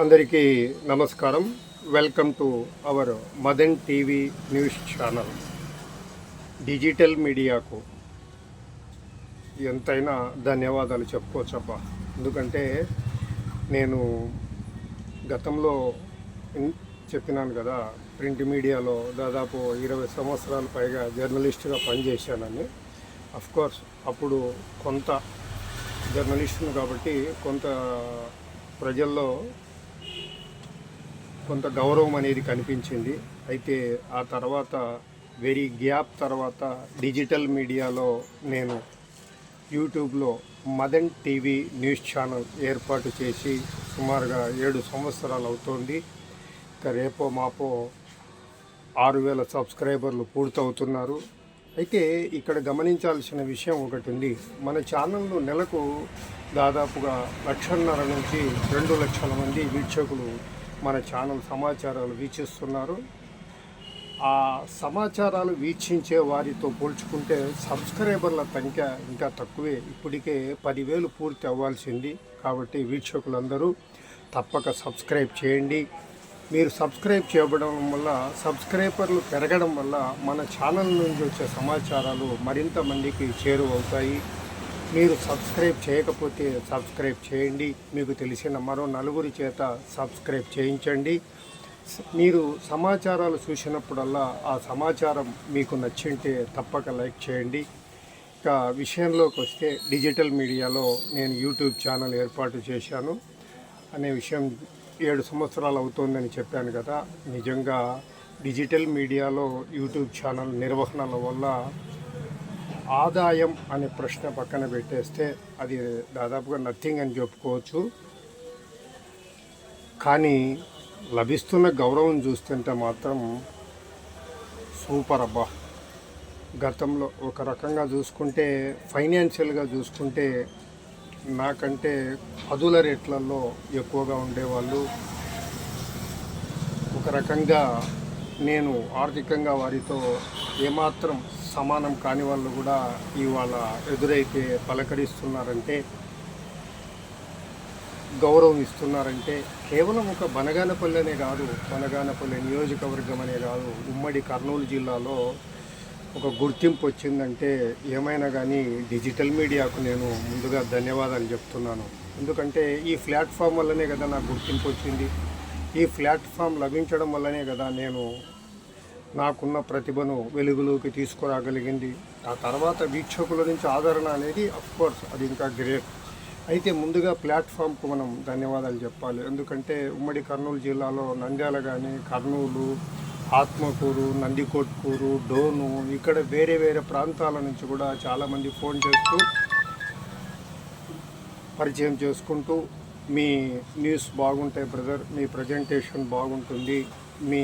అందరికీ నమస్కారం. Welcome to our Madan TV news channel digital మీడియాకు ఎంతైనా ధన్యవాదాలు చెప్పుకోవచ్చబ్బా. ఎందుకంటే నేను గతంలో చెప్పినాను కదా ప్రింట్ మీడియాలో దాదాపు ఇరవై సంవత్సరాల పైగా జర్నలిస్ట్గా పనిచేశానని. కోర్స్ అప్పుడు కొంత జర్నలిస్టును కాబట్టి కొంత ప్రజల్లో కొంత గౌరవం అనేది కనిపించింది. అయితే ఆ తర్వాత వెరీ గ్యాప్ తర్వాత డిజిటల్ మీడియాలో నేను యూట్యూబ్లో మదన్ టీవీ న్యూస్ ఛానల్ ఏర్పాటు చేసి సుమారుగా ఏడు సంవత్సరాలు అవుతోంది. ఇంకా రేపో మాపో ఆరు వేల సబ్స్క్రైబర్లు పూర్తవుతున్నారు. అయితే ఇక్కడ గమనించాల్సిన విషయం ఒకటి ఉంది మన ఛానల్ను నెలకు దాదాపుగా లక్షన్నర నుంచి రెండు లక్షల మంది వీక్షకులు మన ఛానల్ సమాచారాలు వీక్షిస్తున్నారు. ఆ సమాచారాలు వీక్షించే వారితో పోల్చుకుంటే సబ్స్క్రైబర్ల సంఖ్య ఇంకా తక్కువే. ఇప్పటికే పదివేలు పూర్తి అవ్వాల్సింది. కాబట్టి వీక్షకులందరూ తప్పక సబ్స్క్రైబ్ చేయండి. మీరు సబ్స్క్రైబ్ చేయడం వల్ల సబ్స్క్రైబర్లు పెరగడం వల్ల మన ఛానల్ నుంచి వచ్చే సమాచారాలు మరింత మందికి చేరువవుతాయి. మీరు సబ్స్క్రైబ్ చేయకపోతే సబ్స్క్రైబ్ చేయండి. మీకు తెలిసిన మరో నలుగురి చేత సబ్స్క్రైబ్ చేయించండి. మీరు సమాచారాలు చూసినప్పుడల్లా ఆ సమాచారం మీకు నచ్చింటే తప్పక లైక్ చేయండి. ఇక విషయంలోకి వస్తే డిజిటల్ మీడియాలో నేను యూట్యూబ్ ఛానల్ ఏర్పాటు చేశాను. అనే విషయం ఏడు సంవత్సరాలు అవుతోందని చెప్పాను కదా. నిజంగా డిజిటల్ మీడియాలో యూట్యూబ్ ఛానల్ నిర్వహణల వల్ల ఆదాయం అనే ప్రశ్న పక్కన పెట్టేస్తే అది దాదాపుగా నథింగ్ అని చెప్పుకోవచ్చు. కానీ లభిస్తున్న గౌరవం చూస్తుంటే మాత్రం సూపర్ అబ్బా. గతంలో ఒక రకంగా చూసుకుంటే ఫైనాన్షియల్గా చూసుకుంటే నాకంటే పదుల రేట్లలో ఎక్కువగా ఉండేవాళ్ళు. ఒక రకంగా నేను ఆర్థికంగా వారితో ఏమాత్రం సమానం కాని వాళ్ళు కూడా ఇవాళ ఎదురైతే పలకరిస్తున్నారంటే గౌరవం ఇస్తున్నారంటే కేవలం ఒక బనగానపల్లెనే కాదు బనగానపల్లె నియోజకవర్గం అనే కాదు ఉమ్మడి కర్నూలు జిల్లాలో ఒక గుర్తింపు వచ్చిందంటే ఏమైనా కానీ డిజిటల్ మీడియాకు నేను ముందుగా ధన్యవాదాలు చెప్తున్నాను. ఎందుకంటే ఈ ప్లాట్ఫామ్ వల్లనే కదా నాకు గుర్తింపు వచ్చింది. ఈ ప్లాట్ఫామ్ లభించడం వల్లనే కదా నేను నాకున్న ప్రతిభను వెలుగులోకి తీసుకురాగలిగింది. ఆ తర్వాత వీక్షకుల నుంచి ఆదరణ అనేది అఫ్కోర్స్ అది ఇంకా గ్రేట్ అయితే ముందుగా ప్లాట్ఫామ్కు మనం ధన్యవాదాలు చెప్పాలి. ఎందుకంటే ఉమ్మడి కర్నూలు జిల్లాలో నంద్యాల కానీ కర్నూలు ఆత్మకూరు నందికొట్కూరు డోను ఇక్కడ వేరే వేరే ప్రాంతాల నుంచి కూడా చాలామంది ఫోన్ చేస్తూ పరిచయం చేసుకుంటూ మీ న్యూస్ బాగుంటాయి బ్రదర్ మీ ప్రజెంటేషన్ బాగుంటుంది మీ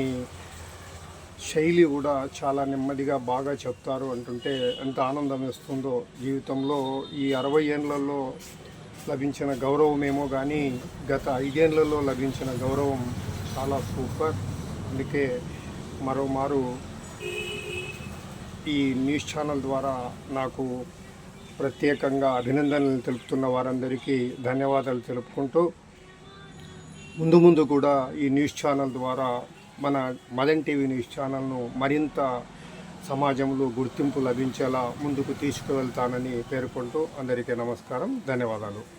శైలి కూడా చాలా నెమ్మదిగా బాగా చెప్తారు అంటుంటే ఎంత ఆనందం ఇస్తుందో జీవితంలో. ఈ అరవై ఏండ్లలో లభించిన గౌరవమేమో కానీ గత ఐదేళ్ళలో లభించిన గౌరవం చాలా సూపర్. అందుకే మరోమారు ఈ న్యూస్ ఛానల్ ద్వారా నాకు ప్రత్యేకంగా అభినందనలు తెలుపుతున్న వారందరికీ ధన్యవాదాలు తెలుపుకుంటూ ముందు ముందు కూడా ఈ న్యూస్ ఛానల్ ద్వారా మన మదన్ టీవీ న్యూస్ ఛానల్ను మరింత సమాజంలో గుర్తింపు లభించేలా ముందుకు తీసుకువెళ్తానని పేర్కొంటూ అందరికీ నమస్కారం ధన్యవాదాలు.